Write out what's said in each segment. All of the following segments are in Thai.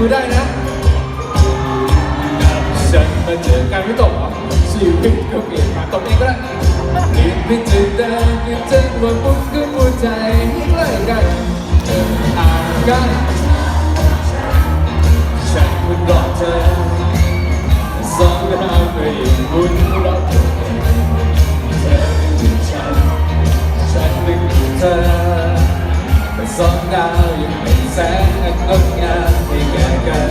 มือได้นะฉันมาเจอกันไม่ตกเหรอชีวิตก็เปลี่ยนผ่าตบเองก็ได้เปลี่ยนไปเจอเดินไปเจอว่ามุนก็หัวใจใกล้กันเดินอ่านกันฉันมันรอเธอสองดาวก็ยังบุญรอเธอเธอเป็นฉันฉันเป็นเธอ สองดาวยังเป็นแสงอันงดงามให้แก่กัน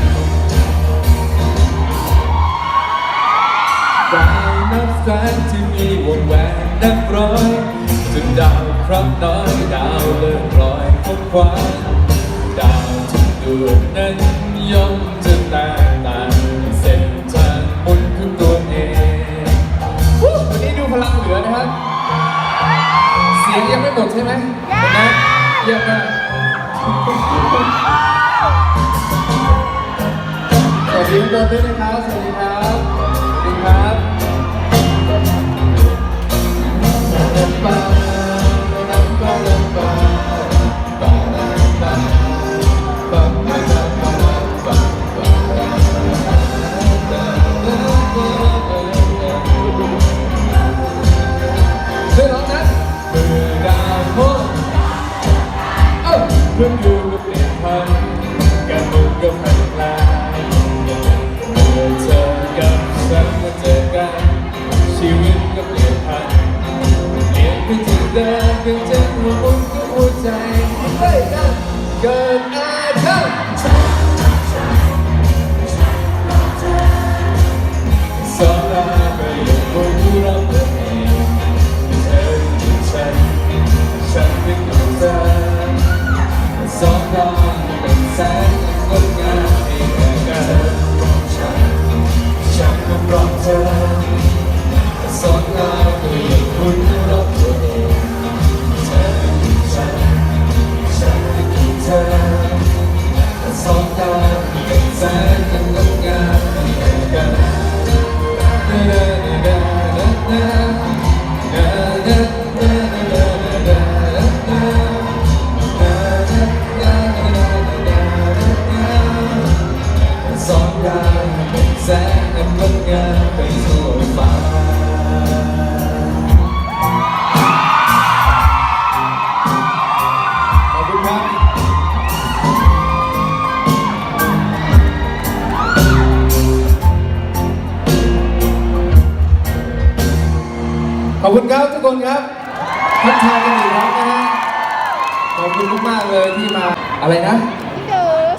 ดาวนับแสนที่มีวงแหวนนับร้อยจนดาวครั้งน้อยดาวเลื่อนลอยพบความ สวัสดีทุกคนด้วยนะครับ สวัสดีครับสวัสดีครับช่วยร้องนะเมื่อดาวพบเอ้าเพื่อนอยู่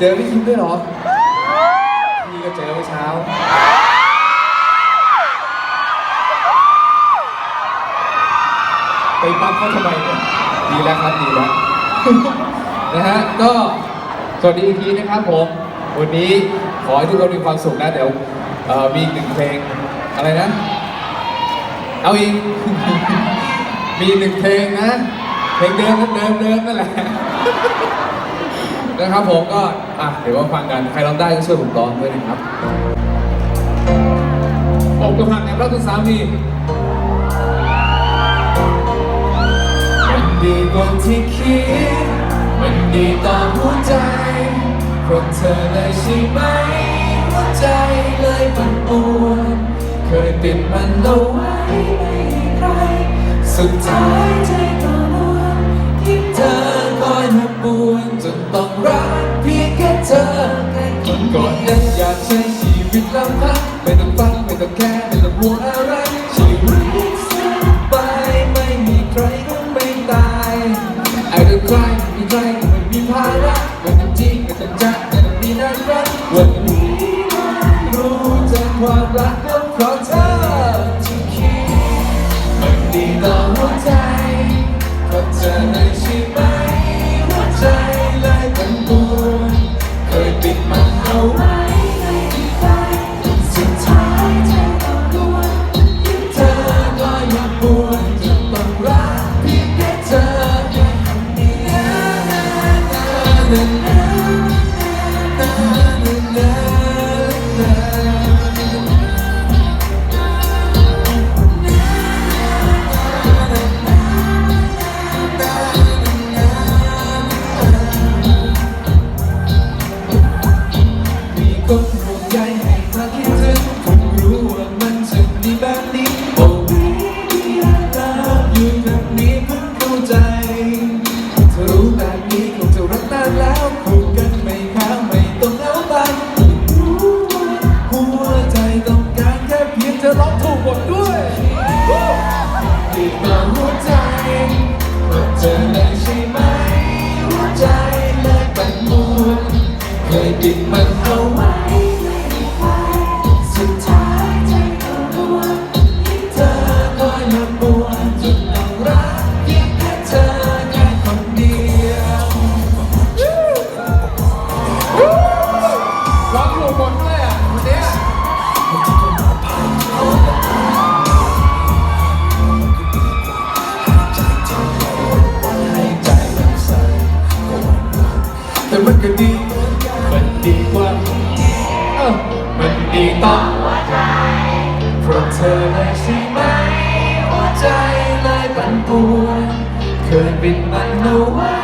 เจอพี่คิมด้วยเหรอ พี่ก็เจอเมื่อเช้า ไปปั๊บเขาทำไมเนี่ยดีแล้วครับดีแล้ว นะฮะ ก็สวัสดีอีกทีนะครับผม วันนี้ขอให้ทุกคนมีความสุขนะ เดี๋ยวเอ่อมีอีกหนึ่งเพลงอะไรนะ เอาอีก มีหนึ่งเพลงนะ เพลงเดิมเดิมเดิมนั่นแหละ นะครับผมก็อะเดี๋ยวมาฟังกันใครร้องได้ก็ช่วยผมร้องด้วยนะครับอกกระพังแอบรักคุณสามีมันดีกว่าที่คิด มันดีต่อหัวใจเพราะเธอเลยใช่ไหมหัวใจเลยปั่นป่วนเคยปิดมันเอาไว้ไม่ให้ใคร สุดท้ายใจก็ล้วนที่เธอคอยมาปวน ต้องรักเพียงแค่เธอแค่คนก่อนนั้น ก็ดีมันมันดีกว่าเออมันดีต่อหัวใจเพราะเธอเลยใช่ไหมหัวใจเลยปั่นป่วนเคยปิดมันเอาไว้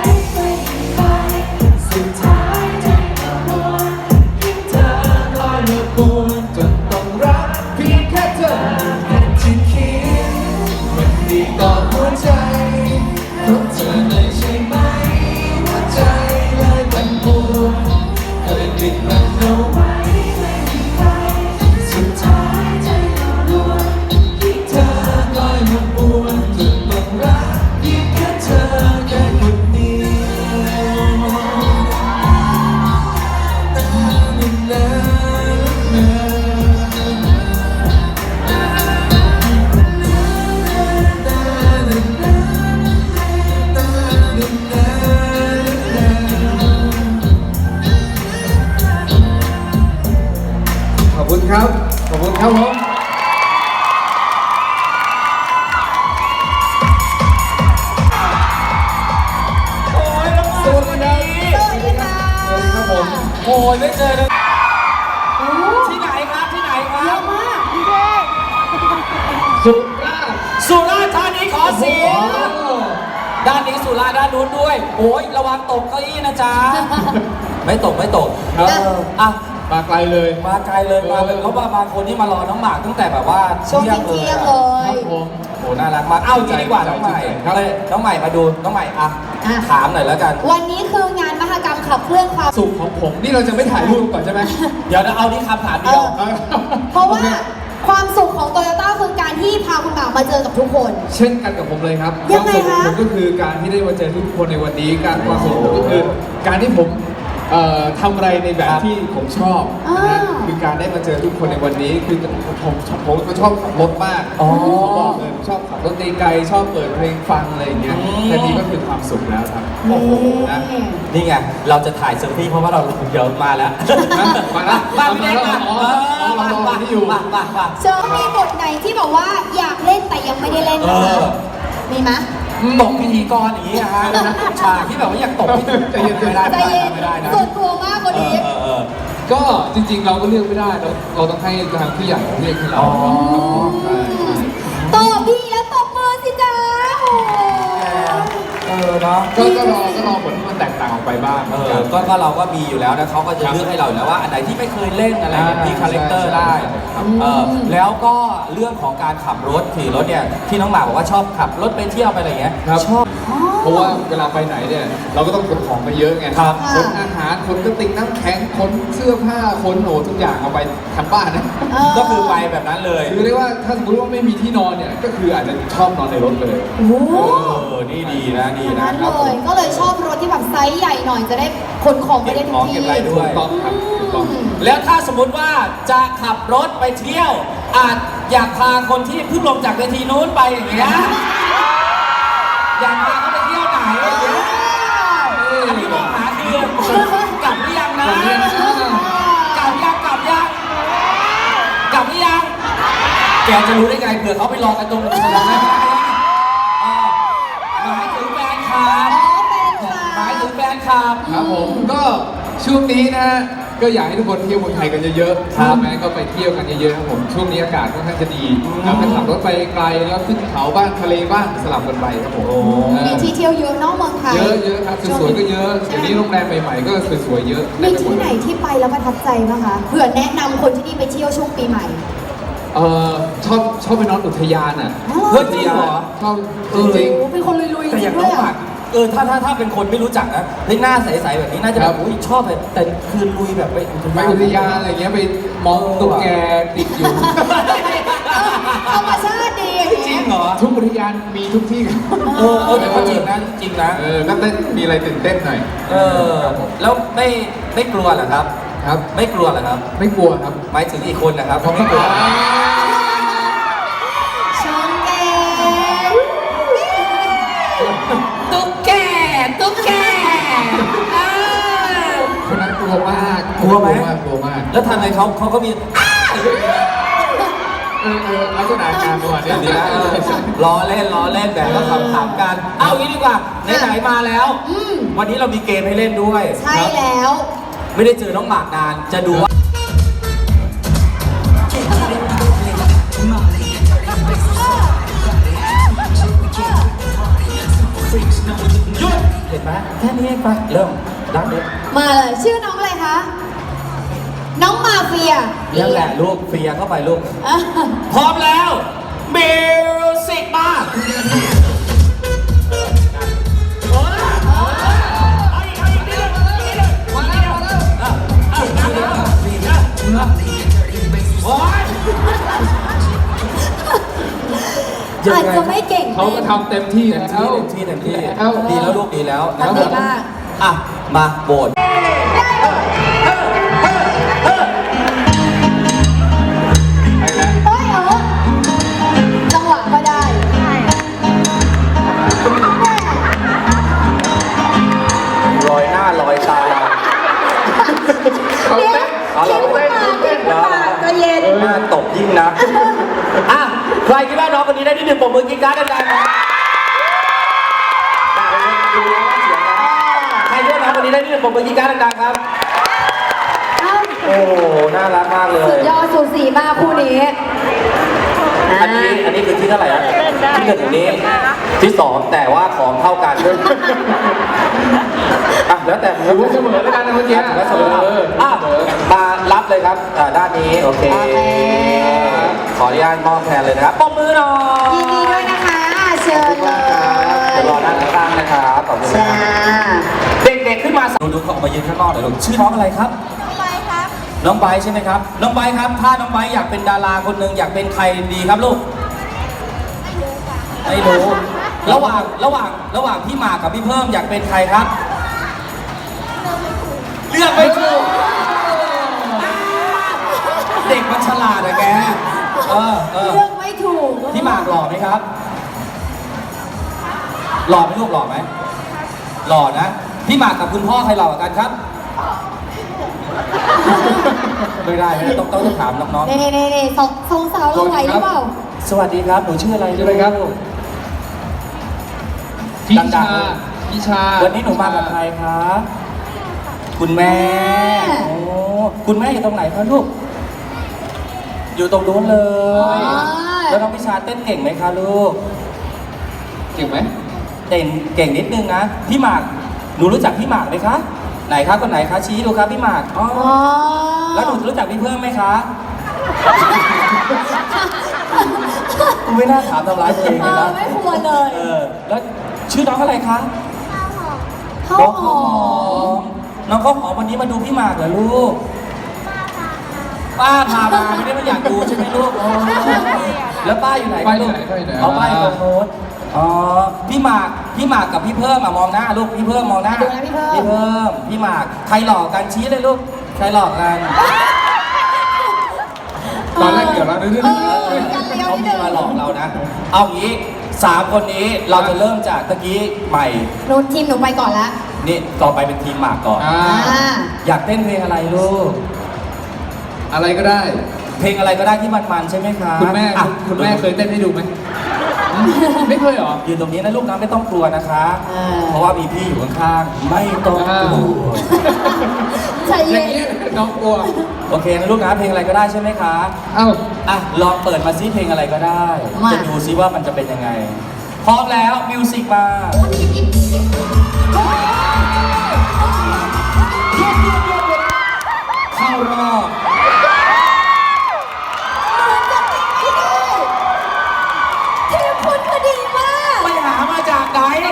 โอ้ยไม่เจอเลยที่ไหนครับ ที่ไหนคเยรัอะบ มากพี่เท่สุราษฎร์สุราษฎร์ธานีขอเสียง ด้านนี้สุราษฎร์ด้านนู้นด้วย โอ้ยระวังตกเก้าอี้นะจ๊ะ ไม่ตกไม่ตกครับเอออะ มาไกลเลย มาไกลเลยมาเป็นเพราะว่าบางคนนี่มารอน้องหมากตั้งแต่แบบว่าช่วงเที่ยงอะเลครัยบผม โอ้น่ารักมากเอ้าจริงดีกว่าน้องใหม่ครับ เลยน้องใหม่มาดูน้องใหม่อะอะ ถามหน่อยแล้วกัน วันนี้คืองานมหกรรม ขับเคลื่อนความ สุขของผมนี่เราจะไม่ถ่ายรูปก่อนใช่ไหม เดี๋ยวนะเอาที่คำถามเดียว เออ เพราะว่าความสุขของโตโยต้าคือการที่พาคุณหมากมาเจอกับทุกคน เช่นกันกับผมเลยครับยังไงความสุขของคะผมก็คือการที่ได้มาเจอทุกคนในวันนี้ การความสุขของผมก็คือ การที่ผม เอ่อทำอะไรในแบบครับที่ผมชอบนะฮะคือการได้มาเจอทุกคนในวันนี้คือผมผมผมก็ชอบขับรถมากอ๋อผมบอกเลยผมชอบขับรถไกลๆชอบเปิดเพลงฟังอะไรอย่างเงี้ยอืมแค่นี้ก็คือความสุขแล้วครับโอ้โหนะ นี่ไง เราจะถ่ายเซลฟี่เพราะว่าเราเดี๋ยวมาแล้วมาแล้วมาพี่เล็กมาอ๋ออ๋อเรารอที่อยู่ มามามาเจอมีบทไหนที่บอกว่าอยากเล่นแต่ยังไม่ได้เล่นไหมเอคะอ มีไหม ตกพิธีกรอย่างนี้นะฮะฉากที่แบบว่าอยากตกพิธีกรใจเย็นๆไม่ได้ใจไม่ได้เย็นนะไม่ได้นะ ส่วนตัวมากกว่าเอนี้อเออเออ ก็จริงๆเราก็เลือกไม่ได้เราเราต้องให้ทางผู้ใหญ่เรียกให้เราอ๋อ ครับผมใช่ เออเนาะก็ก็รอก็รอผลที่มันแตกต่างออกไปบ้าง เออก็ก็เราก็มีอยู่แล้วนะเขาก็จะเลือกให้เราอยู่แล้วว่าอันไหนที่ไม่เคยเล่นอะไรเนี่ยอ่ามีคาแรคเตอร์ใช่ได้ใช่ครับเออแล้วก็เรื่องของการขับรถขี่รถเนี่ยที่น้องหมากบอกว่าชอบขับรถไปเที่ยวไปอะไรอย่างเงี้ยครับ ชอบ เพราะว่าเวลาไปไหนเนี่ยเราก็ต้องขนของไปเยอะไงครับขนอาหารขนกระติกน้ำแข็งขนเสื้อผ้าขนโหทุกอย่างเอาไปทำบ้านนะเออก็คือไปแบบนั้นเลยคือเรียกว่าถ้าสมมติว่าไม่มีที่นอนเนี่ยก็คืออาจจะชอบนอนในรถเลยโอ้โหเออนี่ดีนะดีอย่างนะนั้นครับเลยก็เลยชอบรถที่แบบไซส์ใหญ่หน่อยจะได้ขนของไปได้ทุกเก็บของเก็ที่บอะไรด้วยถูกต้องครับถูกต้อง แล้วถ้าสมมุติว่าจะขับรถไปเที่ยว อาจอยากพาคนที่เพิ่งลงจากเวทีนู้นไปอย่างเงี้ยอยากพาเขาไปเที่ยวไหนอย่างเงี้ยอันนี้มองหาคือกลับหรือยังนะกลับยังกลับยังกลับหรือยัง แกจะรู้ได้ไงเผื่อเขาไปรอกันตรงสนามบิน คลับครับผมก็ช่วงนี้นะฮะก็อยากให้ทุกคนเที่ยวเมืองไทยกันเยอะๆครับแม้ก็ไปเที่ยวกันเยอะๆครับผมช่วงนี้อากาศค่อนข้างจะดีอืมแล้วก็ขับรถไปไกลแล้วขึ้นเขาบ้างทะเลบ้างสลับกันไปครับผมโอ้เอมีอที่เที่ยวเยอะเนอกเมืองไทยเยอะเยอะครับสวยๆก็เยอะเดี๋ยวนี้โรงแรมใหม่ๆก็สวยๆเยอะมีเต็ไปที่มดไหนเลยที่ไปแล้วประทับใจบ้างคะเผื่อแนะนำคนที่นี่ไปเที่ยวช่วงปีใหม่ เออชอบชอบไปนอนอุทยานอะเฮ้ยจริงเหรอชอบจริงโอ้โหเป็นคนลุยๆจแต่อริย่างงน้ด้อวงยหมากอะ เออถ้าถ้าถ้าเป็นคนไม่รู้จักนะในหน้าใสๆแบบนี้น่าจะคแบรับบ อุ้ยชอบเลยแต่คือลุยแบบไปอุทไปยานอุทยานอะไรเงี้ยไปมองตุ๊กแกติดอยู่ ธรรมชาติดีอย่างจริเงี้งยเหรอทุกอุทยานมีทุกที่ครับเออเออแต่ก็จริงนะจริงนะเออก็ต้องมีอะไรตื่นเต้นหน่อยเออแล้วไม่ไม่กลัวเหรอครับ ครับ ไม่กลัวเหรอครับ ไม่กลัวครับหมายถึงอีกคนนะครับเขาไม่กลัว ลัวมากกลัวไหมมากกลัวมากแล้วทำไงเขาเขาก็มีเออเออลักษณะการประมาณอย่างนี้นี้นะเออล้อเล่นล้อเล่นแต่ก็ขำๆกัน เอางี้ดีกว่าไหนๆมาแล้ว อืม วันนี้เรามีเกมให้เล่นด้วยใช่แล้ว ไม่ได้เจอน้องหมากนานจะดูว่าหยุดเห็นไหมแค่นี้เองไปเริ่มดังเด็ดมาเลยชื่อน้องอะไรคะ น้องมาเฟียนั่นแหละลูกเฟียเข้าไปลูก อะพร้อมแล้วมิวสิกมาโอ๊ย อาจจะไม่เก่ง เขาก็ทำเต็มที่เต็มแล้วที่เต็มที่เต็มที่เอ้าดีแล้วลูกดีแล้วทำดีมากอะ มาโบด ที่สองแต่ว่าของเท่ากัน อะแล้วแต่ถือว่าเสมอแล้วกันนะเมื่อกี้ถือว่าเสมอเอออะมารับเลยครับอ่าด้านนี้โอเค โอเค ขออนุญาตมอบแทนเลยนะครับปรบมือหน่อยยินดีด้วยนะคะ เชิญเลยเดี๋ยวรอด้านข้างๆนะครับขอบคุณจ้านะครับเด็กๆขึ้นมาดูดูเขาออกมายืนข้างนอกหน่อยลูกชื่อน้องอะไรครับ น้องไบร์ทใช่ไหมครับ น้องไบร์ทครับ ถ้าน้องไบร์ทอยากเป็นดาราคนหนึ่งอยากเป็นใครดีครับลูก ไม่รู้ ระหว่างระหว่างระหว่างพี่หมากกับพี่เพิ่มอยากเป็นใครครับ เลือกไม่ถูกเด็กมันฉลาดอะแกเออเออเลือกไม่ถูกพี่หมากหล่อไหมครับ หล่อไหมลูกหล่อไหมหล่อนะ พี่หมากกับคุณพ่อใครหล่อกว่ากันครับ ไม่ได้ไม่ได้ต้องต้องถามน้องเน่เน่เน่เน่สองสองสาวเราไหวหรือเปล่าๆสวัสดีครับ หนูชื่ออะไรชื่ออะไรครับลูก พี่ดัชางๆพี่ชาวันนี้หนูมากับใครคะคุณแม่แม่โอ้คุณแม่อยู่ตรงไหนคะลูก อยู่ตรงนู้นเลยอ๋อแล้วน้องพิชาเต้นเก่งไหมคะลูก เก่งไหมเก่งเก่งนิดนึงนะ พี่หมาก หนูรู้จักพี่หมากไหมคะ ไหนคะคนไหนคะชี้ดูครับพี่หมากอ๋ออ๋อแล้วหนูรู้จักพี่เพิ่มไหมคะกูไม่น่าถามทำร้ายตัวเองเอเลยอนะไม่ควรเลย เออ แล้ว ชื่อน้องอะไรคะข้าวน้องหข้าวอหอมมน้องข้าวหอมวันนี้มาดูพี่หมากเหรอลูกป้าพามาไม่ได้มาอยากดูใช่ไหมลูกอ๋อแล้วป้าอยู่ไหนป้าคะอยู่ลูกไหนป้าอยู่ไหนเอาป้าอยู่ตรงโน้นอ๋อพี่หมากพี่หมากกับพี่เพิ่มอะมองหน้าลูกพี่เพิ่มมองหน้าดูนะพี่เพิ่ม พี่เพิ่มพี่หมากใครหลอกกันชี้เลยลูกใครหลอกกันตอนแรกเดี๋ยวเราดูดูเอดูอกันเลี้ยวเขานิดมีนึงมาหลอกเรานะ เอางี้ สามคนนี้เราจะเริ่มจากตะกี้ใหม่หนูทีมหนูไปก่อนละนี่ต่อไปเป็นทีมหมากก่อน อ่า อ่า อยากเต้นเพลงอะไรลูก อะไรก็ได้ เพลงอะไรก็ได้ที่มันๆใช่ไหมคะคุณแม่อะคุณแม่เคยเต้นให้ดูไหมอืม ไม่เคยเหรอ ยืนตรงนี้นะลูกนะไม่ต้องกลัวนะคะ อ่า เพราะว่ามีพี่อยู่ข้างๆ ไม่ต้องกลัว ใจอเย็ย่างนนี้น้องกลัวโอเคนะลูกนะเพลงอะไรก็ได้ใช่ไหมคะ เอ้าอะ ลองเปิดมาซิเพลงอะไรก็ได้มาจะดูซิว่ามันจะเป็นยังไง พร้อมแล้วมิวสิกมา เข้ารอบ ทีมคุณคือดีมาก ไปหามาจากไหน เห็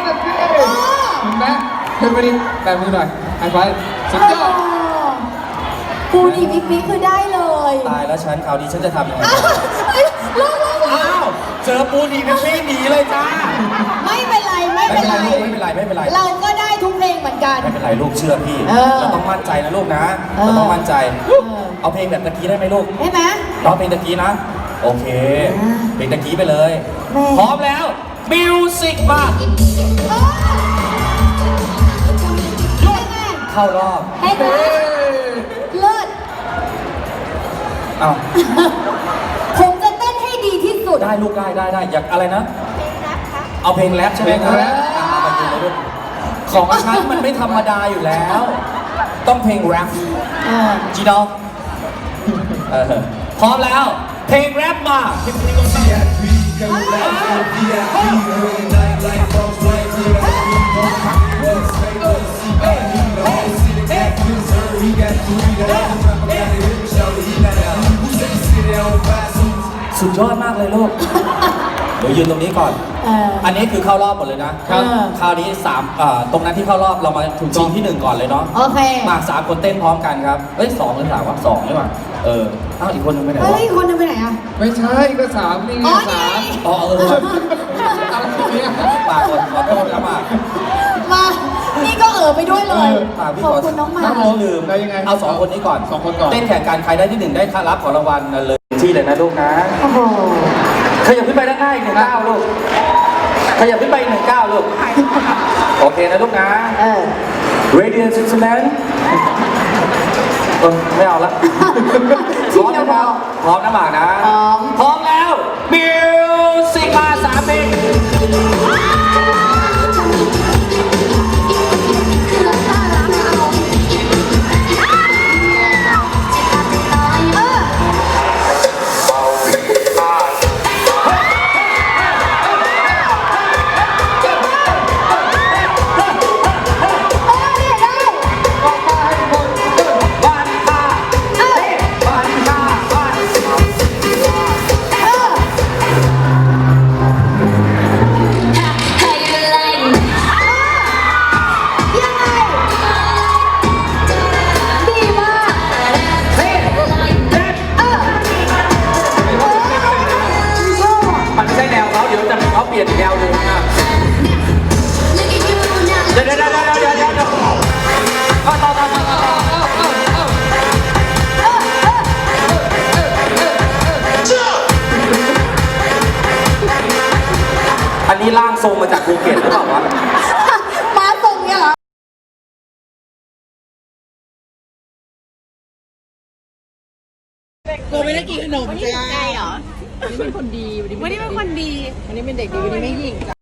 นไหมเห็นไหมดิแบมือหน่อยไฮไฟว์สุดยอดครูดีบิ๊กบิ๊กคือได้เลยตายแล้วฉันคราวนี้ฉันจะทำยังไงอ้าวเฮ้ยลงลงลงอ้าวเจอปูนีเป็นพี่หนีเลยจ้าไม่เป็นไรไม่ไม่เป็เป็นนไรไร ลูกไม่เป็นไรไม่เป็นไร เราก็ได้ทุกเพลงเหมือนกัน ไม่เป็นไรลูกเชื่อพี่ เออเราต้องมั่นใจนะลูกนะ เออเราต้องมั่นใจ เออ เอาเพลงแบบตะกี้ได้ไหมลูกได้ไหม ร้องเพลงตะกี้นะ โอเค อ่าเพลงตะกี้ไปเลย แม่ พร้อมแล้ว มิวสิกมา เออให้ไง เข้ารอบให้ไงเลิศเอาผมจะเต้นให้ดีที่สุด ได้ลูกได้ได้ได้อยากอะไรนะ เอาเพลงแรปใช่ไหมครับเพลงแรป อะมาดูเลยลูกของฉันมันไม่ธรรมดาอยู่แล้ว ต้องเพลงแรปเออจีดอลเออพร้อมแล้ว เพลงแรปมา สุดยอดมากเลยลูก เดี๋ยวยืนตรงนี้ก่อน เอออันนี้คือเข้ารอบหมดเลยนะ ครับคราวนี้สามเอ่อตรงนั้นที่เข้ารอบเรามาถึงชิงที่หนึ่งก่อนเลยเนาะ โอเค มาสามคนเต้นพร้อมกันครับ เอ้ยสองหรือสามวะสองหรือเปล่าเออเอ้าอีกคนนึงไปไหนเฮ้วะยอีกคนนึงไปไหนอะ ไม่ใช่ก็สามนี่ไงอ๋อสามนี่อ๋อเออเอาทีเนี้ยปากคนขอโทษนะมากมา นี่ก็เออไปด้วยเลยปากพี่ขอบขอคุณน้องหมาครับผมลืมได้ยังไงเอาสองคนนี้ก่อนสองคนก่อน เต้นแข่งกันใครได้ที่หนึ่งได้ค่ารับของรางวัลเลยที่เลยนะลูกนะโอ้โหขยับขึ้นไปด้านหน้าอีกหนึ่งก้าวลูกขยับขึ้นไปอีกหนึ่งก้าวลูก โอเคนะลูกนะ เออ Radiant Switzerland เออไม่เอาละ พร้อมนะครับพร้อมนะหมากนะ พร้อม พร้อมแล้ว กินขนมจ้าใช่เหรอวันนี้เป็นคนดีวันนี้เป็นคนดี วันนี้เป็นเด็กดีวันนี้ไม่หยิ่งจ้ะ